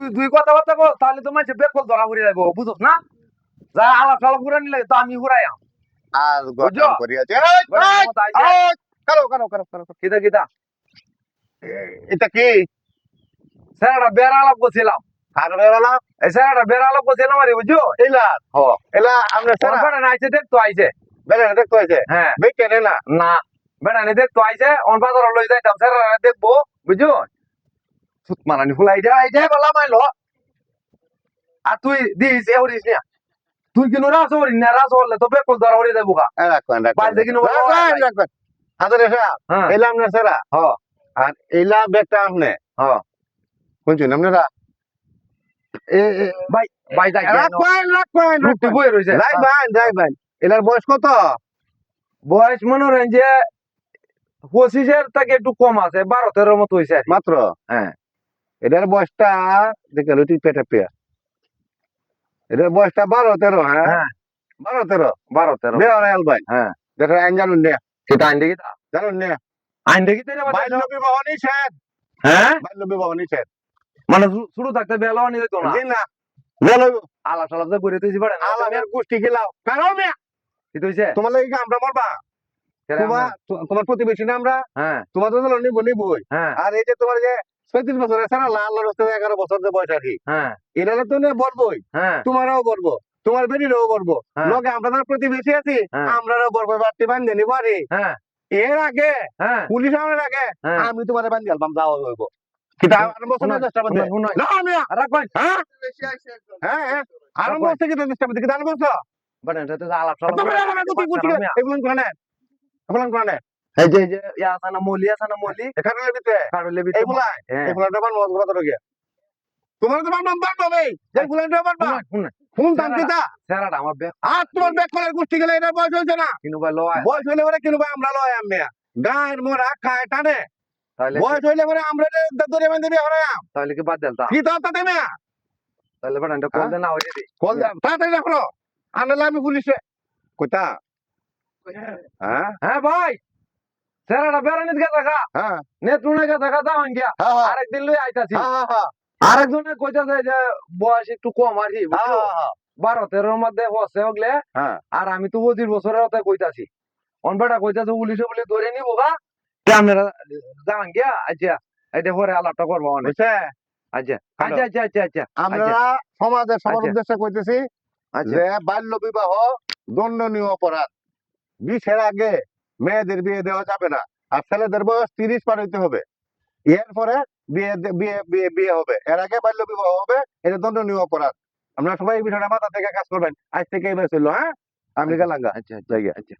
তুই কথাবার্তা বল তাহলে তো মাঝে বেকল ধরা ঘুরে যাব বুঝছ না? যা আলাপ টালাপ ঘুরে নিলে তো আমি আর বুঝছ? গঠন করিয়াছে কারও কারও কারও কারও কারও। কিতা এ- এটা কি? স্যার বেড়া আলাপ করছিলাম। আর বেড়ালা এই স্যার বেড়া আলাপ করছিলাম আরে বুঝছ? এলা। হ। এলা আমরা তোর সারা বেড়া আইছে দেখতো আইছে। বেড়া দেখতে হয়েছে হ্যাঁ। বেকে না? না। বেড়া দেখতো আইছে অন বাজার লই যাইতাম স্যার দেখব বুঝছ? সুত মারানি ফুলাই যা আইছে বলা মাইলো। আর তুই দিস এহরিস না তুই কিনো রাস হরিস না রাস হলে তো বেকল ধরা হরি যাব গা। রাখবেন দেখি না হাজার সারা হ্যাঁ আর এলা বেকটা আপনি শুনছেন আপনারা এ এ, ভাই ভাই যাই রাখবেন রাখবেন রুটি বই রইছে রাখবেন রাখবেন এলার বয়স কত? বয়স মনে হয় যে পঁচিশের থেকে একটু কম আছে বারো তেরোর মতো হয়েছে মাত্র? হ্যাঁ। এটার বয়সটা দেখে লুটি পেটে পেয়া। এটার বয়সটা বারো তেরো হ্যাঁ? হ্যাঁ। বারো তেরো? বারো তেরো। বেয়া আল ভাই। হ্যাঁ। দেখো আইন জানুন নে। সেটা আইন দেখি তা? জানুন নে। আইন দেখি তো বাল্য বিবাহ নিষেধ হ্যাঁ? বাল্য বিবাহ নিষেধ মানে শুরু থাকতে বেলা নিয়ে যেত না? জি না। আলাপ যে করে তুই পারে গোষ্ঠী খেলাও। কারণ কি তোমার লাগে আমরা মরবা? তোমার তো- তোমার প্রতিবেশী না আমরা? হ্যাঁ। তোমার তো নিব নিবই। হ্যাঁ। আর এই যে তোমার যে পঁয়ত্রিশ বছর আছে না? লাল রাস্তা এগারো বছর যে বয়স আর কি হ্যাঁ। এরা তো নিয়ে বলবই। হ্যাঁ। তোমারও বলব। তোমার বেরিরও বলব। হ্যাঁ। লোকে আমরা তার প্রতিবেশী আছি হ্যাঁ। আমরাও বলব বাড়তি বান্ধে নিবো আরে। হ্যাঁ। এর আগে হ্যাঁ। পুলিশ আমার আগে আমি তোমার বান্ধি আলবাম যাওয়া হইব। কিন্তু আর না চেষ্টা করতে শুনুন, শুনুন। না মিয়া রাখবেন আর রাখবেন। বছর কি চেষ্টা করতে এটা তো আলাপ এই যে যে ইয়া আছে না মলি আছে না মলি এখানে লেবিতে বিতে এইগুলা হ্যাঁ। মত কথা তোমার তো। ফোন দাম আমার ব্যাগ আর তোমার গেলে এটা বয়স হয়েছে না। কিনু ভাই লয় বয়স হইলে পরে আমরা লয় আমি গায়ের মোরা খায় টানে। তাহলে বয়স হইলে পরে আমরা দরে বান্ধে বিয়ে হরাম তাহলে কি বাদ দেলতা কি তো তাহলে কল হ্যাঁ? দে না হইছে দি। কল দাম তাড়াতাড়ি রাখো। আনলে আমি পুলিশে। কোথা হ্যাঁ। হ্যাঁ ভাই। বেড়ানিত গা। হ্যাঁ। নেত্রুনে গেছে গা দাও গিয়া। আরেকদিন লই আইতাছি। আরেকজনে কইতাছে যে বয়স একটু কম? হ্যাঁ বারো তেরোর মধ্যে হচ্ছে ওগলে আর আমি তো পঁচিশ বছরের কথা কইতাছি। অনবেটা কইতাছে পুলিশে বলে ধরে নিব আপনারা গিয়া আচ্ছা এটা পরে আলাপটা করব অনেক। আচ্ছা আচ্ছা আচ্ছা আচ্ছা আচ্ছা আমরা সমাজের সবার। উদ্দেশ্যে কইতেছি যে বাল্য বিবাহ দণ্ডনীয় অপরাধ। বিশের আগে মেয়েদের বিয়ে দেওয়া যাবে না। আর ছেলেদের বয়স তিরিশ পার হইতে হবে। এরপরে বিয়ে বিয়ে বিয়ে বিয়ে হবে। এর আগে বাল্য বিবাহ হবে এটা দণ্ডনীয় অপরাধ। আমরা সবাই এই বিষয়টা মাথা থেকে কাজ করবেন। আজ থেকে এই হলো হ্যাঁ? আমেরিকা গেলাম আচ্ছা আচ্ছা আচ্ছা।